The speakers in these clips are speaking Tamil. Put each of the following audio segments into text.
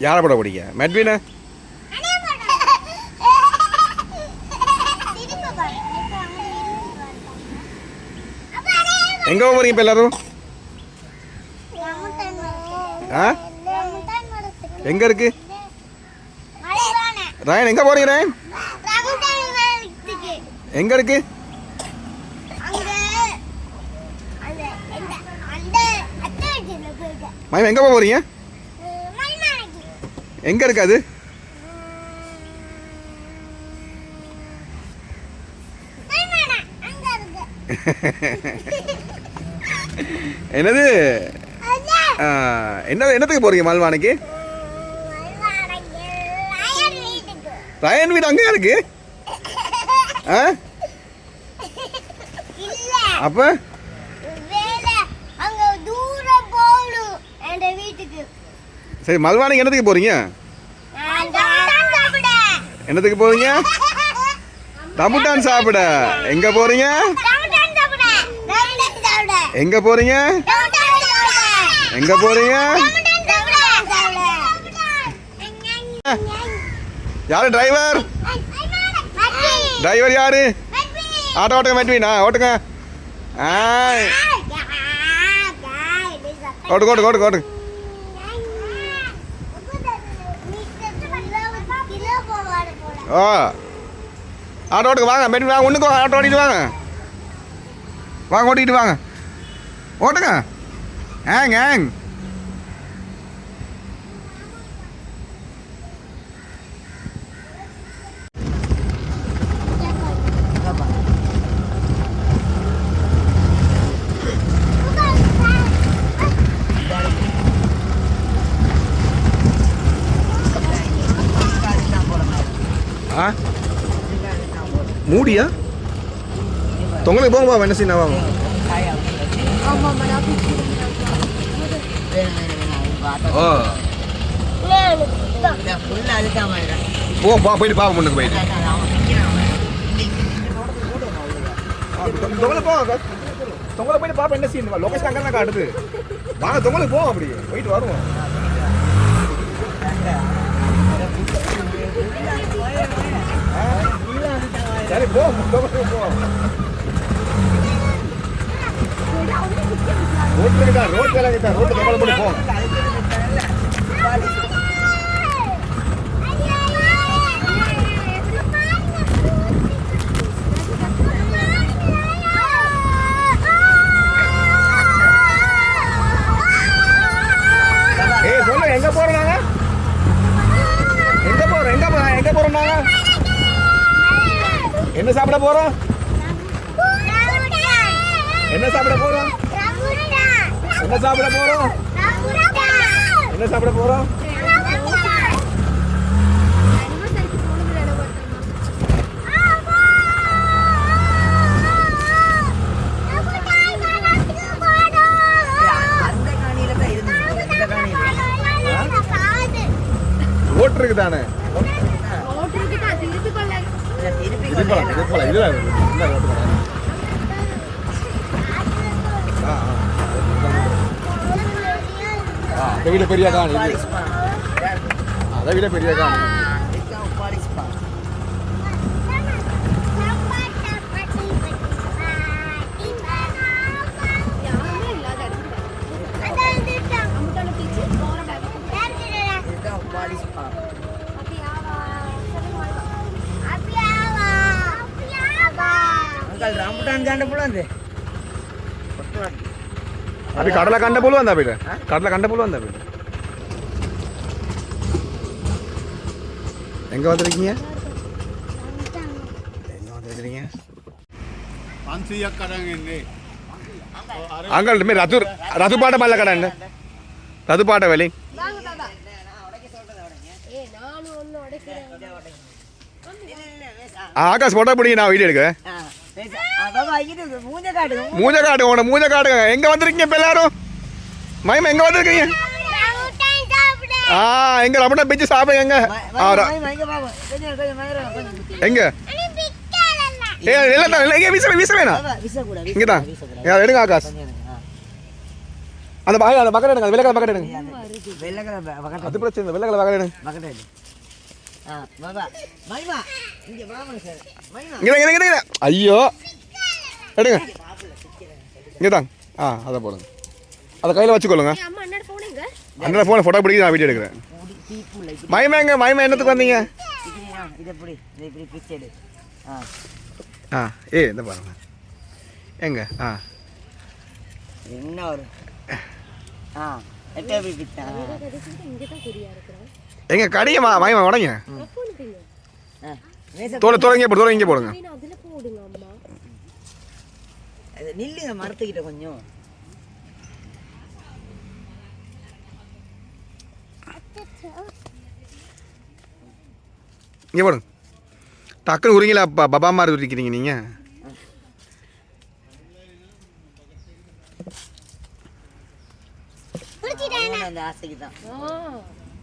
யாரை போட பிடிக்க மெட்வினா எங்கே போகிறீங்க இப்போ எல்லாரும் ஆ எங்கே இருக்கு ரயன் எங்கே போறீங்க ரயன் எங்கே இருக்கு மயம் எங்கே போக போறீங்க எங்கே இருக்கு அது? என்னது? என்ன என்னத்துக்கு போறீங்க மல்வானைக்கு? ரயன் வீடு அங்கே இருக்கு? ஆ? அப்போ வேலை அங்க தூரம் போகணும் என் வீட்டுக்கு சரி மல்வானைக்கு என்னத்துக்கு போறீங்க என்னத்துக்கு போறீங்க ரம்புட்டான் சாப்பிட எங்க போறீங்க எங்க போறீங்க எங்க போறீங்க யாரு டிரைவர் டிரைவர் யாரு ஆட்டோ ஓட்டுங்க மெட்வீனா ஓட்டுங்க ஓட்டுங்க ஓட்டுங்க ஓட்டுங்க ஓட்டுங்க ஓ ஆட்டோ ஓட்டுக்கு வாங்க மெட்வீன் வாங்க ஒன்றுக்கு வாங்க ஆட்டோ ஓட்டிட்டு வாங்க. வாங்க ஓட்டிக்கிட்டு வாங்க. ஓட்டுங்க. ஏங் ஏங் மூடியா? தொங்கலுக்கு போங்க பாப்பா என்ன செய்ய வாங்க. ஓ போ பா போயிட்டு பாப்பா முன்னுக்கு போயிட்டு. தொங்கலை போங்க தொங்கலை போயிட்டு பாப்பா என்ன செய்யணும் லொகேஷன் அங்கே தான் காட்டுது. வாங்க தொங்கலுக்கு போவோம் அப்படி. போயிட்டு வருவோம். சரி போ தொங்கலுக்கு போ ரோட்ல கிட்ட ரோட் வேலை கிட்ட ரோட்டு தொங்கல போட்டு போங்க ஏய் சொல்லு எங்க போறோம் நாங்க? எங்க போறோம் எங்க போறோம் எங்க போறோம் நாங்க? என்ன சாப்பிட போறோம்? என்ன சாப்பிட போறோம்? என்ன சாப்பிட போறோம்? என்ன சாப்பிட போறோம் ரோட் இருக்கு தானே இது போலாம் இது போலாம் இதுல இந்த ரோட்டு போலாம். ஆ, ஆ. ஆ, அதை விட பெரிய காணி இது அதை விட பெரிய காணி rambutan ganda pulang deh. అది కడల కండ పూలు అందా బిడ్డ కడల కండ పూలు అందా బిడ్డ எங்கே வந்துருக்கீங்க? எங்கே வந்துருக்கிறீங்க அங்கல் மாரி ரத்து ரத்துப்பாட்ட மல்ல கடை என்ன? ரத்துப்பாட்ட வேலை ஆகாஷ் போட்டோ பிடிங்க நான் வீடியோ எடுக்கிறேன். மூஞ்ச காட்டுங்க மூஞ்ச காட்டுங்க. எங்க வந்திருக்கீங்க இப்ப எல்லாரும்? மயம் எங்க வந்திருக்கீங்க? ஆ எங்க ரமணா பீச் சாப்பிடுங்க. எங்க எங்க? ஏ எல்லாம் தான் எங்க வீச வீச வேணாம் இங்க தான் ஏ, எடுங்க ஆகாஷ். அந்த அந்த பக்கெட் எடுங்க வெள்ளை பக்கெட் எடுங்க. வெள்ளை கலர் பக்கெட் அது பிரச்சனை இல்லை வெள்ளை கலர் பக்கெட் எடுங்க. பக்கெட் ஐயோ. எடுங்க. இங்கே தாங்க ஆ அதை போடுங்க. அதை கையில் வச்சுக்கொள்ளுங்க. அண்ணன் ஃபோனை ஃபோட்டோ பிடிக்க நான் வீடியோ எடுக்கிறேன். இப்படி மயமா எங்க மயமா என்னத்துக்கு வந்தீங்க? ஆ. ஆ ஏ இந்த பாருங்க. எங்க? ஆ. என்ன ஒரு? ஆ எங்க கடியை மா மயமா உடங்க. தோலை இங்கே போடு தோலை இங்கே போடுங்க அது நில்லுங்க மரத்துக்கிட்ட கொஞ்சம். இங்கே போடுங்க டக்குன்னு உரிங்களா பபா மாதிரி உரிக்கிறீங்க நீங்கள் அந்த ஆசைக்கு தான்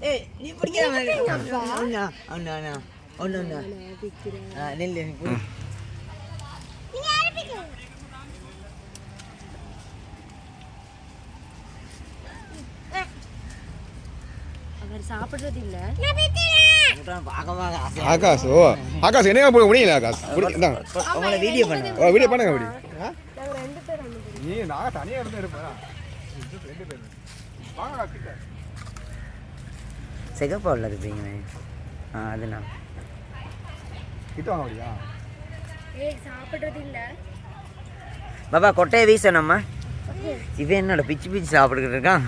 ஏய் நீ பிடிக்கிற மாதிரி ஒண்ணா ஒண்ணா ஒண்ணா ஒண்ணு ஒண்ணா ஆ நெல்லு நீ பிடி. அவர் சாப்பிடுறது இல்ல ஆகாஷ். ஓ ஆகாஷ் என்ன போட முடியல ஆகாஷ்? உங்களை வீடியோ பண்ண ஓ வீடியோ. பண்ணுங்க அப்படி நீ நான் தனியாக இருந்து எடுப்பேன் வாங்க கிட்ட. சிகப்பா உள்ள இருப்பீங்க ஆ கிட்ட வாங்க அப்படியா? ஏய் சாப்பிடுறது இல்ல பாபா கொட்டையை வீசணும்மா. இவன் என்னோட பிச்சு பிச்சு சாப்பிட்டுக்கிட்டு இருக்கான்.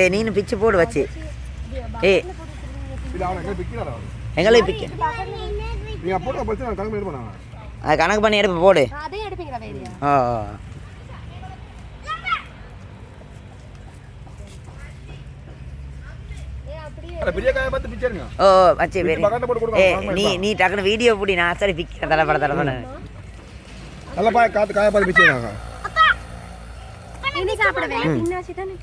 ஏய் நீனு பிச்சு போடு வச்சு. அவர் எங்களை பிக்க. அது கணக்கு பண்ணி எடுப்பு போடு. ஓ ஏ அப்படியே அட, பெரிய காயை பார்த்து பிச்சருங்க ஓ வச்சு ஏ நீ. நீ டக்குனு வீடியோ பிடி நான் சரி பிக்க தலைப்பட தலைப்பட நல்ல பாய காத்து காய பார்த்து பிச்சிருக்காங்க இனி சாப்பிட வேணாம். தின்னாச்சு தானே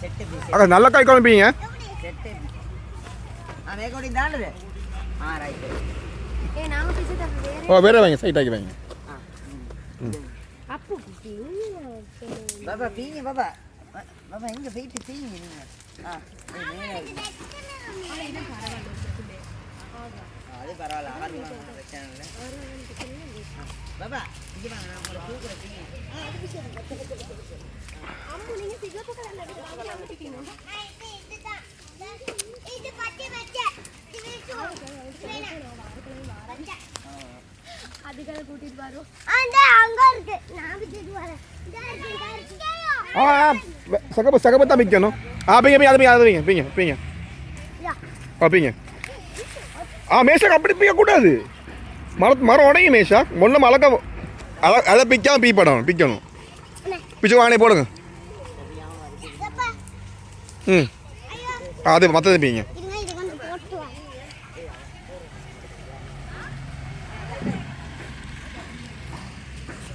செட்டு அக்கா நல்ல காய் குழம்பீங்க ஓ வேற வைங்க சைட் ஆக்கி வைங்க. அப்பு பாபா பீங்க பாபா. பா- பாபா எங்க போயிட்டு பீங்க நீங்க? ஆ அது பரவாயில்ல ஆறு பிரச்சனை இல்லை ஆ, பாபா இங்க வாங்க நான் உங்களை தூக்குற பீங்க அம்மு நீங்க சிகப்பு கலர்ல எடுத்து வாங்கி. அமுத்திட்டீங்க இது பச்சை பச்சை. அதுக்காக கூட்டிட்டு வரோம் அந்த அங்க இருக்கு. நான் விட்டுட்டு வரேன். சகப்பு சகப்பு தான் பிக்கணும் ஆ பீங்க பீங்க அது பீங்க அது பீங்க பீங்க பீங்க யா. ஆ பீங்க ஆ மேஷா அப்படி பிக்கக்கூடாது மரம் மரம் உடையும் மேஷா ஒன்றும் மழக்க அதை அதை பிக்காம பீ படணும் பிக்கணும் பிச்சு வாங்கி போடுங்க ம் அது மற்றது பீங்க இருங்க, இதை கொஞ்சம் போட்டு வா.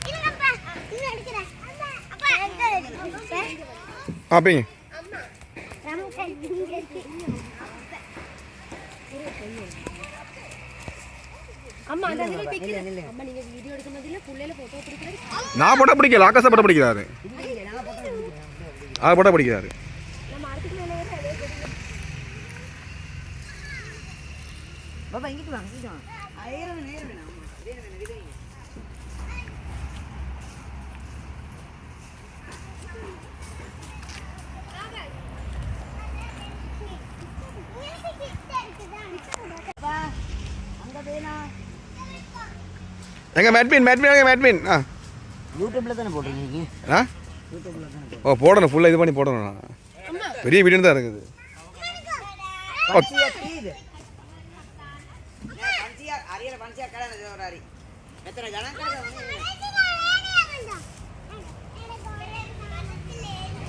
இருங்கப்பா, இன்னும் எடுக்கிறேன். அப்பா, எங்க இருக்கு? ஆ பீங்க நமக்கு இங்க இருக்கு. அம்மா அந்த இதுல பிக்கல. அம்மா நீங்க வீடியோ எடுக்கும்போது போட்டோ பிடிக்கிறது நான் போட்டால் பிடிக்கல ஆகாச போட்டால் பிடிக்கிறாரு. அது போட்டால் பிடிக்கிறாரு நம்ம அடுத்துக்கு மேல வேற அதே கொடி. பாபா இங்கிட்டு வாங்க இங்கிட்டு வாங்க ஐயரவு நேரம் வேணாம் வேணும் வேணும் விடுங்க எங்க மேட்பின் மேட்பின் எங்க மேட்பின் ஆ. யூடியூப்ல தானே போட்டிருக்கீங்க? ஆ? ஓ போடணும். ஃபுல்லாக இது பண்ணி போடணும். பெரிய வீடு தான் இருக்குது.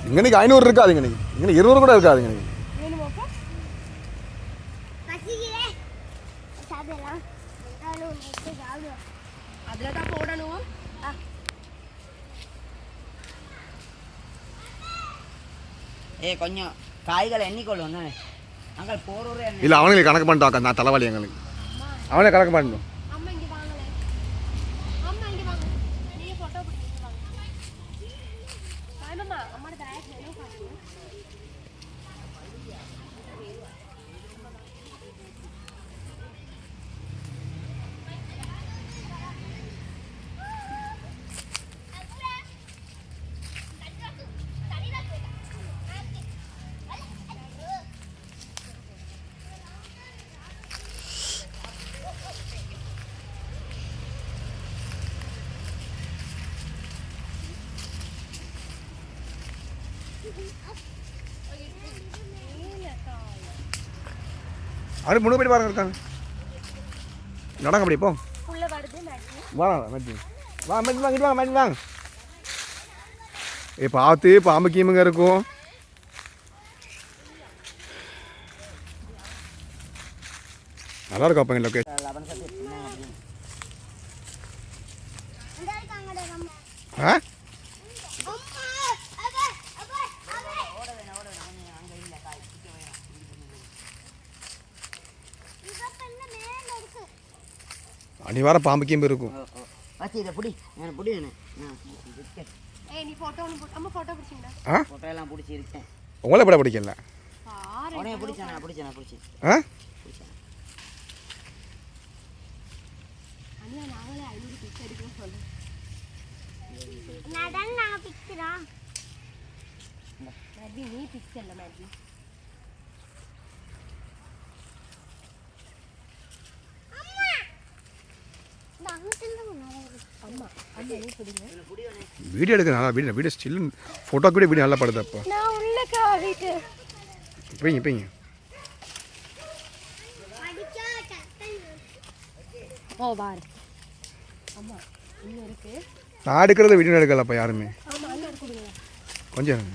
இங்கனைக்கு ஐநூறு இருக்காதுங்க இன்னைக்கு? இங்கே இருநூறு கூட இருக்காதுங்க இன்னைக்கு வேணுமாப்பா? பசிக்குதே. சாப்பிடலாம். நானும் next சாப்பிடுவேன். அதுல தான் போடணும் ஆ. ஏ கொஞ்சம் காய்களை எண்ணிக்கொள்ளும் தானே அங்கே போகிறவரே இல்லை அவனுக்கு கணக்கு பண்ணிட்டாக்கா நான் தலைவலி எங்களுக்கு. அவனே கணக்கு பண்ணணும் அம்மா இங்க வாங்கல அம்மா இங்க வாங்க நீங்க போட்டோ பிடிங்க வாங்க ஆமாம்மா அம்மாட பேக் வேணும் பாருங்க அவரு மூணு பேர் பாருங்க இருக்காங்க. நடங்க அப்படி போ. வருது மேட்ச். வா மேட்சி வாங்க வாங்க மேட்சி வாங்க. ஏ பார்த்து பாம்பு கீமுங்க இருக்கும். நல்லா இருக்கும் அப்போ லொக்கேஷன் ஆ அம்மா அபே அபே அபே இங்க பண்ண மேல இருக்கு அடி வாரம் பாம்பு கீம்பு இருக்கும் வச்சு இதை பிடி. நான் பிடி வேணும் ஏய் நீ போட்டோ ஒன்று அம்மா போட்டோ பிடிச்சிங்களா ஆ? ஃபோட்டோ எல்லாம் பிடிச்சி இருக்கேன் உங்களை பட பிடிக்கல பாரு உனைய பிடிச்சேன் நான் பிடிச்சேன் நான் பிடிச்சேன் ஆ பிடிச்சேன் அண்ணா நாங்களே ஐநூறு பிக்ஸ் எடுக்கணும் சொல்லு நடன் நான் பிக்ஸரா மேபி நீ பிக்ஸ் இல்லை மேபி அம்மா அம்மா நீ பிடிங்க வீடியோ எடுக்க நல்லா வீடியோ வீடியோ ஸ்டில் ஃபோட்டோ கூட வீடியோ நல்லா படுது அப்போ. நான் உள்ள காவிட்டு போய்ங்க போய்ங்க. ஓ பாரு. அம்மா இன்னும் இருக்கு நான் எடுக்கிறத வீடியோ எடுக்கல அப்போ யாருமே கொஞ்சம்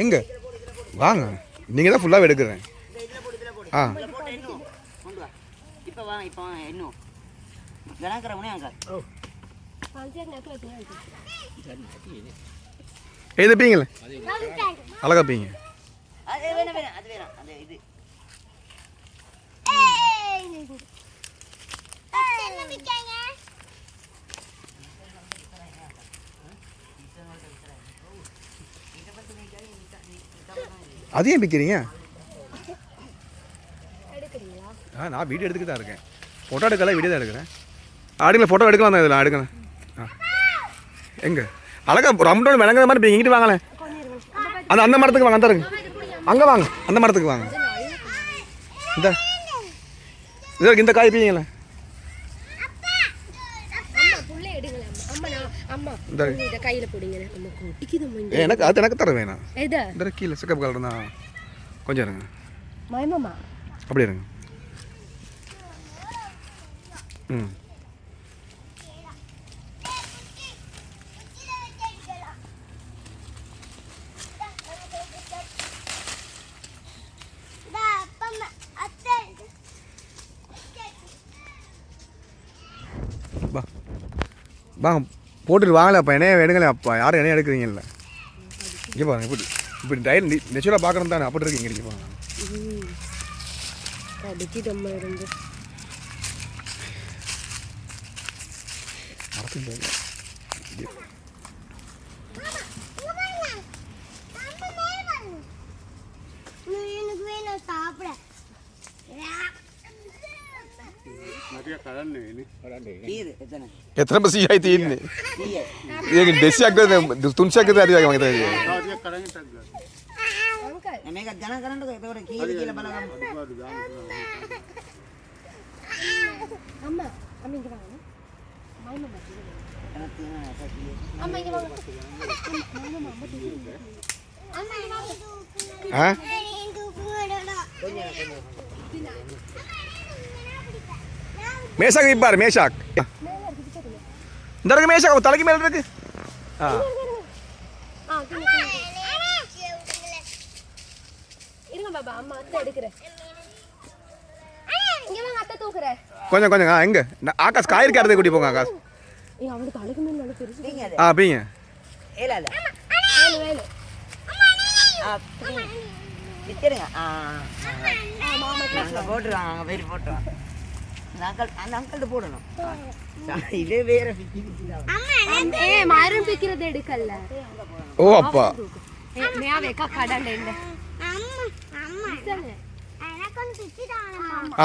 எங்க? வாங்க. நீங்கள் தான் ஃபுல்லாக எடுக்கிறேன். ஆ இதில் போட்டு இன்னும் கொண்டு வா இப்போ வா இப்போ வா இன்னும் கணக்கிறவனே அங்கே எது பீங்களே அழகா பீங்க அது வேணாம் வேணாம் அது வேணாம் இது அதையும் பிக்கிறீங்க ஆ நான் வீடியோ எடுத்துக்கிட்டு தான் இருக்கேன். ஃபோட்டோ எடுக்கல வீடியோ தான் எடுக்கிறேன். ஆடுங்களேன் ஃபோட்டோ எடுக்கலாம் தான் இதில் எடுக்கலாம். ஆ. எங்கே? அழகா ரம்டோன் விளங்குற மாதிரி இப்போ இங்கிட்டு வாங்களேன். அந்த அந்த மரத்துக்கு வாங்க அந்த இருங்க அங்கே வாங்க அந்த மரத்துக்கு வாங்க. இந்த இது இந்த காய் பீங்களே அம்மா புள்ளை எடுங்களேன் அம்மா நான் அம்மா இந்த கொஞ்சம் இதை கையில் பிடிங்க நம்ம கொட்டிக்குது ஏ, எனக்கு அது எனக்கு தர வேணாம். கீழே சிக்கப் கலர் தான். கொஞ்சம் இருங்க. அப்படி இருங்க. ம் வா வாங்க போட்டுட்டு வாங்கல அப்பா. என்ன எடுங்களே அப்பா. யாரும் என்ன எடுக்கிறீங்கல்ல இங்கே பாருங்க இப்படி. இப்படி டைல் நெச்சுரலாக பார்க்குறோம் தானே. அப்படி இருக்கீங்க இங்கே பாருங்க. கடன் ini இது எத்தனை ಎತ್ತರ ಬಸ್ ಆಯ್ತು ಇನ್ನು நீயே ಈಗ ಡೆಸಿ ಆಗ್ತದೆ ತುಣಸಿ ಆಗ್ತದೆ ಅದು ಆಗಿದೆ நிறைய கடன் தங்க அங்கிள் மேக ஜனகரண்டு இதோட கீழே கீழே பலகம் அம்மா அம்மா இங்க வாங்க மயமாமா எனக்கு என்ன சக்தி? அம்மா இங்க வாங்க மயமாமா அம்மா தூக்குங்க அம்மா இங்க வாங்க ஆ மேஷாக் இப்பாரு மேஷாக் இந்த இருக்கு மேஷாக் உன் தலைக்கு மேல இருக்கு ஆ ஆ கிண்ணு, கிண்ணு. இருங்க பாபா அம்மா அத்தை எடுக்கிறேன் இங்க வாங்க அத்தை தூக்குறேன் கொஞ்சம் கொஞ்சம் ஆ எங்க நான் ஆகாஷ் காய் இருக்காரதே கூட்டி போங்க ஆகாஷ். ஏய் அவனுக்கு அழகு மீன் நல்ல பெருசு நீங்க அது. ஆ பீங்க. வித்துருங்க போட்டுருவாங்க அங்க போயிட்டு போட்டுருவாங்க அந்த அங்கிள் அந்த அங்கிள்கிட்ட போடணும். இதே வேற மரம் பிக்கிறது எடுக்கல. ஓ அப்பா.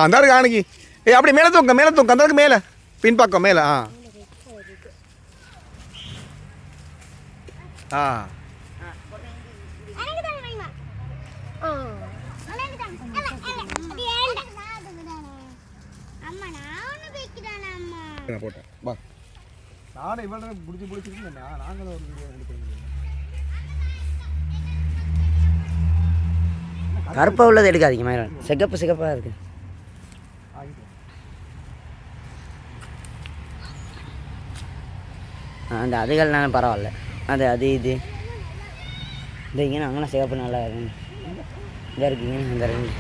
அந்த இருக்கு ஏய் அப்படி மேலே தூங்க மேலே தூங்க அந்த மேலே. பின்பக்கம் மேலே ஆ. ஆ. போட்டேன். வா. நானும் இவ்வளோ பிடிச்சி நாங்களும் ஒரு வீடியோ எடுக்கிறோம் உள்ளது எடுக்காதீங்க மயிரம் சிகப்பு சிகப்பா இருக்கு. அந்த அதுகள்னாலும் பரவாயில்ல. அது அது இது. இந்த இங்கே அங்கே சிகப்பு நல்லா இருக்கு. இதாக இருக்கீங்க இந்த தெலுங்கு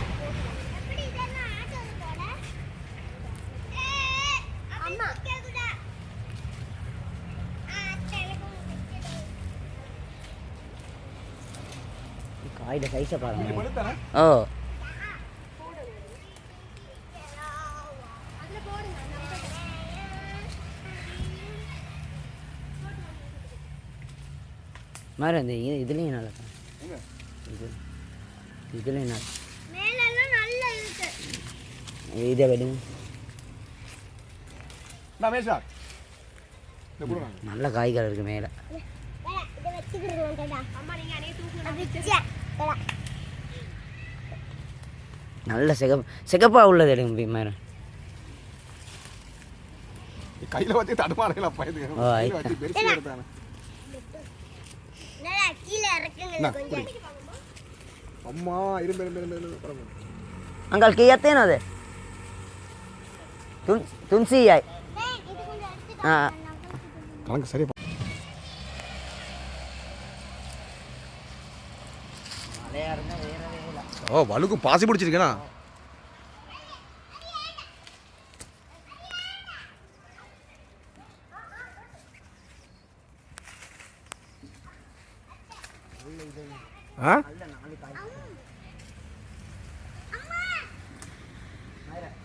காயோட சைஸை பாருங்க. ஓ. மாதிரி அந்த இது இதுலேயும் நல்லா இருக்கு. இது இதுலேயும் நல்லா நல்லா இதை விடுங்க காய்கள் இருக்கு மேலே. நல்ல சிகப்பு சிகப்பா உள்ளது எடுங்க மாதிரி கையில் வச்சு தடுமாறலாம் ஓ, கையில் வச்சு பெருசு எடுத்தானே நல்லா கீழே இறக்குங்க என்ன, கொஞ்சம் அம்மா இரும்பு இரும்பு இரும்பு அங்கால் கீயத்தேனோ அது? துன் துன்சியாய். ஆ. கணக்கு சரி ஓ வலுக்கு பாசி பிடிச்சிருக்கேண்ணா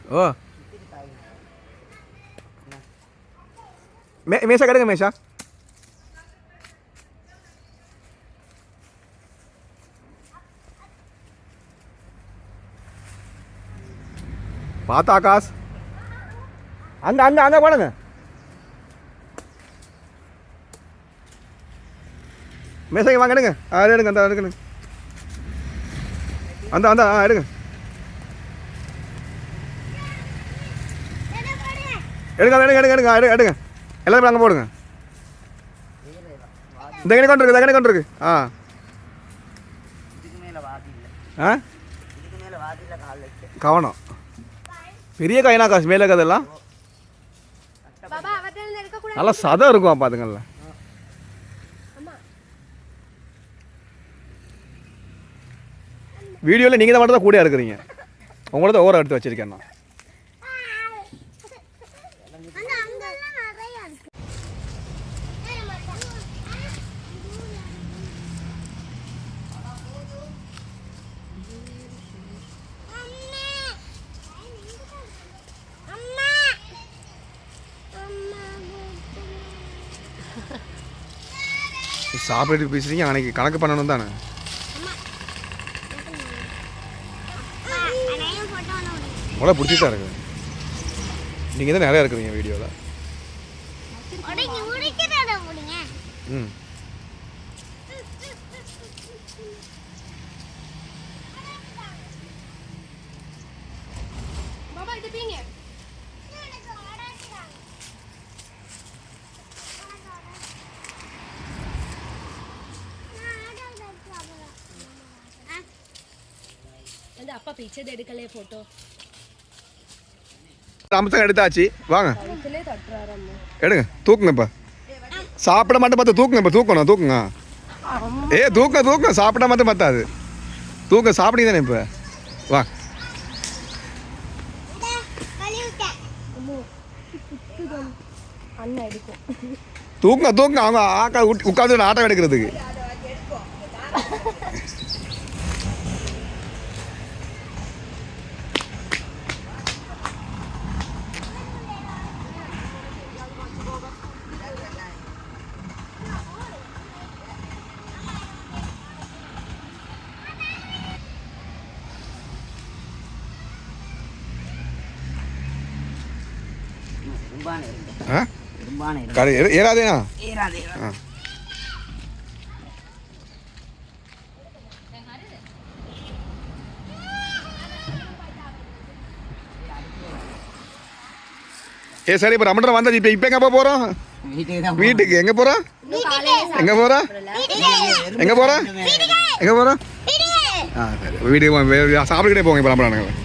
ஓ. மே மேஷா கெடுங்க மேஷா பார்த்தா ஆகாஷ். அந்த அந்த அந்த போடுங்க. மேசைங்க வாங்க எடுங்க. ஆ எடுங்க அந்த எடுங்க. அந்த அந்த ஆ எடுங்க. எடுங்க எடுங்க எடுங்க எடுங்க எடுங்க எடுங்க. எல்லாரும் அங்கே போடுங்க. இந்த கணி கொண்டு இருக்கு இந்த கணி கொண்டு இருக்கு. ஆ. இதுக்கு மேலே வாதி இல்லை. ஆ? இதுக்கு மேலே வாதி இல்லை கால் வச்சு கவனம். பெரிய காயினா காசு மேலே இருக்கிறதெல்லாம் நல்லா சதம் இருக்கும் பார்த்துங்கள்ல வீடியோவில் நீங்கள் தான் மட்டும் தான் கூட இருக்கிறீங்க. உங்களோட ஓரம் எடுத்து வச்சிருக்கேன் நான் ஆனா அங்கெல்லாம் நிறைய இருக்கு ஏய், மச்சான். அம்மா. அம்மா. அம்மா. சாப்பிட்டு பேசுகிறீங்க அன்னைக்கு கணக்கு பண்ணணும் தானே. உங்களை பிடிச்சி தான் இருக்குது நீங்கள் தான் நிறையா இருக்கிறீங்க வீடியோவில். ம் பாபா இது பீங்க எனக்கு உடைக்கிறாங்க. நான் ஆடாத சாப்பிடுறேன். ஆ வந்து அப்பா பிச்சது எடுக்கலே போட்டோ அம்சம் எடுத்தாச்சு. வாங்க. எடுங்க. தூக்குங்க இப்போ சாப்பிட மட்டும் பார்த்து தூக்குங்க இப்போ தூக்கணும் தூக்குங்க. ஏ தூக்க தூக்க. சாப்பிட மட்டும் பத்தாது தூக்க சாப்பிட்டீங்க தானே இப்போ. வா. தூக்குங்க தூக்குங்க. அவங்க ஆக்கா உட்காந்து ஆட்டம் எடுக்கிறதுக்கு. பெரும்பான இருக்கு. ஆ? ஏ- சரி இப்போ ரமணன் வந்தாச்சு இப்போ இப்போ எங்கே போகிறோம் வீட்டுக்கு எங்கே போகிறோம் எங்கே போகிறோம் எங்கே போகிறோம் எங்கே போகிறோம் வீட்டுக்கு. ஆ சரி. வீட்டுக்கு சாப்பிட்டுக்கிட்டே போங்க இப்போ ரமணன்